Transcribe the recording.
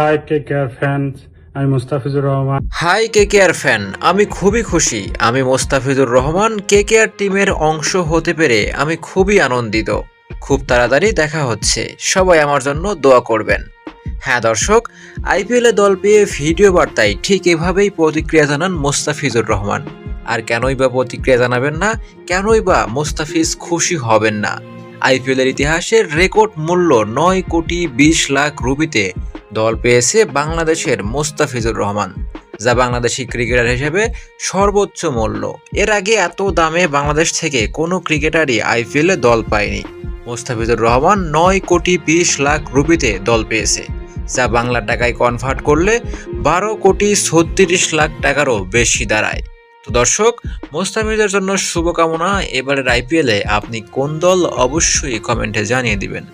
High K care fans আমি Mustafizur Rahman hi K care fan আমি খুবই খুশি। আমি মোস্তাফিজুর রহমান কে কেয়ার টিমের অংশ হতে পেরে আমি খুবই আনন্দিত। খুব তাড়াতাড়ি দেখা হচ্ছে। সবাই আমার জন্য দোয়া করবেন। হ্যাঁ দর্শক আইপিএলে দল পেয়ে ভিডিও বার্তায় ঠিক এভাবেই প্রতিক্রিয়া জানান মোস্তাফিজুর রহমান। আর কেনই বা প্রতিক্রিয়া জানাবেন না, কেনই বা মোস্তাফিজ খুশি হবেন না। আইপিএলের ইতিহাসের রেকর্ড মূল্য নয় কোটি বিশ লাখ রুপিতে দল পেয়েছে বাংলাদেশের মোস্তাফিজুর রহমান, যা বাংলাদেশি ক্রিকেটার হিসেবে সর্বোচ্চ মূল্য। এর আগে এত দামে বাংলাদেশ থেকে কোনো ক্রিকেটারই আইপিএলে দল পায়নি। মোস্তাফিজুর রহমান নয় কোটি বিশ লাখ রুপিতে দল পেয়েছে, যা বাংলা টাকায় কনভার্ট করলে বারো কোটি ছত্রিশ লাখ টাকারও বেশি দাঁড়ায়। তো দর্শক, মোস্তাফিজের জন্য শুভকামনা। এবারের আইপিএলে আপনি কোন দল অবশ্যই কমেন্টে জানিয়ে দিবেন।